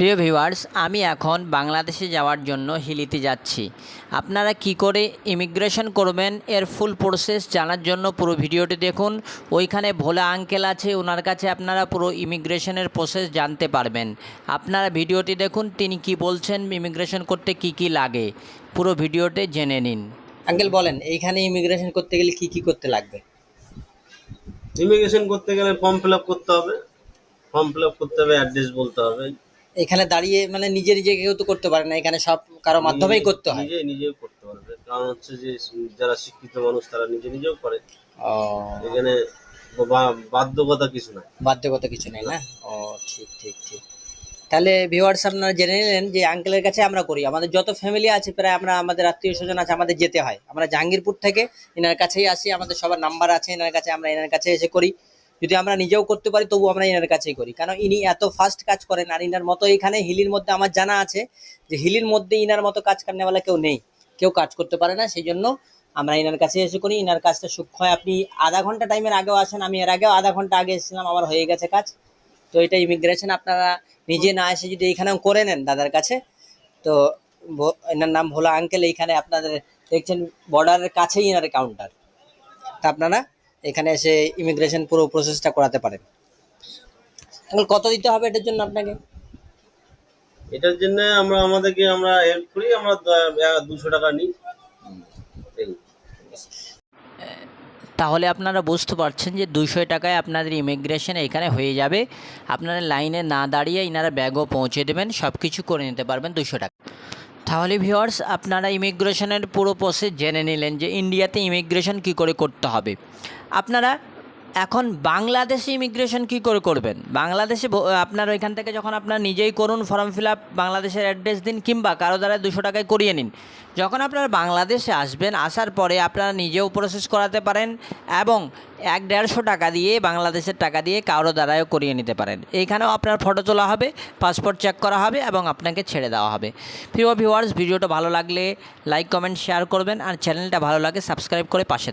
প্রিয় ভিউয়ার্স, আমি এখন বাংলাদেশে যাওয়ার জন্য হিলিতে যাচ্ছি। আপনারা কি করে ইমিগ্রেশন করবেন এর ফুল প্রসেস জানার জন্য পুরো ভিডিওটি দেখুন। ওইখানে ভোলা আঙ্কেল আছে, ওনার কাছে আপনারা পুরো ইমিগ্রেশনের প্রসেস জানতে পারবেন। আপনারা ভিডিওটি দেখুন, তিনি কি বলছেন, ইমিগ্রেশন করতে কি কি লাগে। পুরো ভিডিওটি জেনে নিন। আঙ্কেল বলেন, এইখানে ইমিগ্রেশন করতে গেলে কি কি করতে লাগবে? ইমিগ্রেশন করতে গেলে ফর্ম ফিল করতে হবে। ফর্ম ফিল করতে হবে অ্যাড্রেস বলতে হবে। এখানে দাঁড়িয়ে মানে নিজে নিজে কেউ তো করতে পারে না এখানে সব কারও মাধ্যমেই করতে হয়। নিজে নিজেও করতে পারবে। কারণ হচ্ছে যে যারা শিক্ষিত মানুষ তারা নিজে নিজেও করে। এখানে বাধ্যকতা কিছু নাই। বাধ্যগত কিছু নেই না? ও ঠিক ঠিক ঠিক। তাহলে ভিউয়ার্স আপনারা জেনে নিলেন যে আঙ্কেলের কাছে আমরা করি। আমাদের যত ফ্যামিলি আছে প্রায় আমরা আমাদের আত্মীয় স্বজন আছে আমাদের যেতে হয়। আমরা জাহাঙ্গীরপুর থেকে এনার কাছেই আসি আমাদের সবার নাম্বার আছে এনার কাছে আমরা এনার কাছে এসে করি। যদি আমরা নিজেও করতে পারি তবু আমরা এনার কাছেই করি। কারণ ইনি এত ফাস্ট কাজ করেন, আর ইনার মতো এখানে হিলির মধ্যে আমার জানা আছে যে, হিলির মধ্যে ইনার মতো কাজ কারণেওয়ালা কেউ নেই। কেউ কাজ করতে পারে না সেই জন্য আমরা এনার কাছে এসে করি। ইনার কাজটা সূক্ষ্ম হয়। আপনি আধা ঘণ্টা টাইমের আগেও আসেন, আমি এর আগেও আধা ঘণ্টা আগে এসেছিলাম, আমার হয়ে গেছে কাজ। তো এটা ইমিগ্রেশন আপনারা নিজে না এসে যদি এইখানেও করে নেন দাদার কাছে, তো এনার নাম ভোলা আঙ্কেল এইখানে আপনাদের দেখছেন বর্ডারের কাছেই এনার কাউন্টার তা আপনারা এখানে এসে ইমিগ্রেশন পুরো প্রসেসটা করাতে পারেন। কত দিতে হবে এটার জন্য আপনাকে? এটার জন্য আমরা আমাদেরকে আমরা হেল্প করি আমরা দুশো টাকা নিই। তাহলে আপনারা বুঝতে পারছেন যে দুশো টাকায় আপনাদের ইমিগ্রেশন এখানে হয়ে যাবে। আপনারা লাইনে না দাঁড়িয়ে ইনারা ব্যাগও পৌঁছে দেবেন সব কিছু করে নিতে পারবেন দুশো টাকা। তাহলে ভিওয়ার্স আপনারা ইমিগ্রেশনের পুরো প্রসেস জেনে নিলেন যে ইন্ডিয়াতে ইমিগ্রেশন কি করে করতে হবে। আপনারা এখন বাংলাদেশে ইমিগ্রেশন কি করে করবেন? বাংলাদেশে আপনার ওইখান থেকে যখন আপনার নিজেই করুন ফর্ম ফিল আপ বাংলাদেশের অ্যাড্রেস দিন, কিংবা কারও দ্বারা দুশো টাকায় করিয়ে নিন। যখন আপনারা বাংলাদেশে আসবেন, আসার পরে আপনারা নিজেও প্রসেস করাতে পারেন এবং এক দেড়শো টাকা দিয়ে বাংলাদেশের টাকা দিয়ে কারও দ্বারাও করিয়ে নিতে পারেন। এইখানেও আপনার ফটো তোলা হবে পাসপোর্ট চেক করা হবে এবং আপনাকে ছেড়ে দেওয়া হবে। প্রিয় ভিউয়ার্স ভিডিওটা ভালো লাগলে লাইক কমেন্ট শেয়ার করবেন আর চ্যানেলটা ভালো লাগে সাবস্ক্রাইব করে পাশে।